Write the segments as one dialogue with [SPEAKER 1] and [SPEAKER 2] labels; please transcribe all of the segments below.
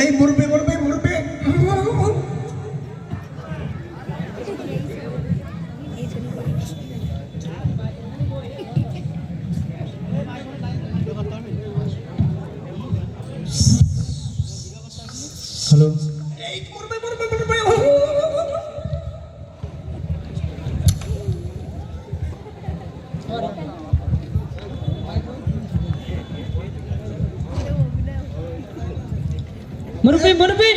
[SPEAKER 1] এই মুরবি মুরবি মুরবি
[SPEAKER 2] হ্যালো।
[SPEAKER 1] এই মুরবি মুরবি মুরবি
[SPEAKER 2] মুরব্বি মুরব্বি।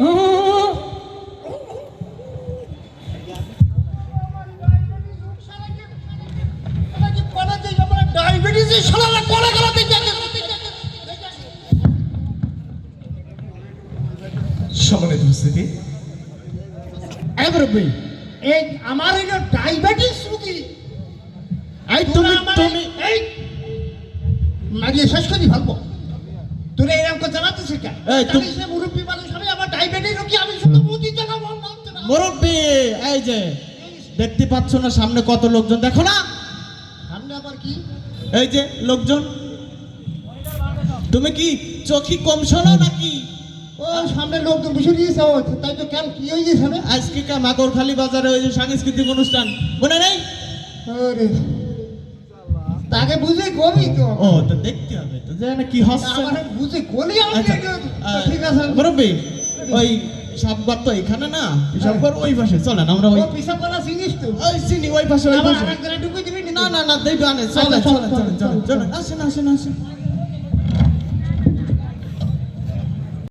[SPEAKER 2] ও, ও, ও, ও।
[SPEAKER 3] ডায়াবেটিস শালা কোলা গলা
[SPEAKER 1] সম্মানিত উপস্থিতি
[SPEAKER 3] এই আমার এই ডায়াবেটিস রোগী। এই তুমি তুমি এই মাগিয়ে শেষ করি ভাববো
[SPEAKER 4] এই, তুম-
[SPEAKER 3] মুরব্বী মানুষ আমি আমার ডায়াবেটিস রোগী আমি শুধু মুদি জানাব
[SPEAKER 4] মুরব্বী এই যে দেখতে পাচ্ছ না সামনে কত লোকজন দেখো না।
[SPEAKER 3] সামনে আবার কি?
[SPEAKER 4] এই যে লোকজন। তুমি কি চোখি কম শোনো নাকি?
[SPEAKER 3] ও সামনে লোক তো বসে দিয়েছে ও তাই তো কেন কি হয়ে গেছে
[SPEAKER 4] আজকে কা মাকড়খালি বাজারে ওই যে সাংস্কৃতিক অনুষ্ঠান। মনে নেই?
[SPEAKER 3] তাকে বুঝে করি তো।
[SPEAKER 4] ও তো দেখতে হবে তো জানে কি হচ্ছে।
[SPEAKER 3] আমার বুঝে কলি আমি
[SPEAKER 4] আচ্ছা
[SPEAKER 3] ঠিক আছে।
[SPEAKER 4] মুরব্বী ওই সাবঘর তো এখানে না? সাবঘর ওই পাশে চলেন আমরা ওই
[SPEAKER 3] ও পিসা কলা জিনিস তো।
[SPEAKER 4] ওই চিনি ওই পাশে ওই পাশে। না? না না দেখবে
[SPEAKER 3] চলে চলে
[SPEAKER 4] চলে
[SPEAKER 3] চলে
[SPEAKER 4] চল, আসেন আসেন আসেন।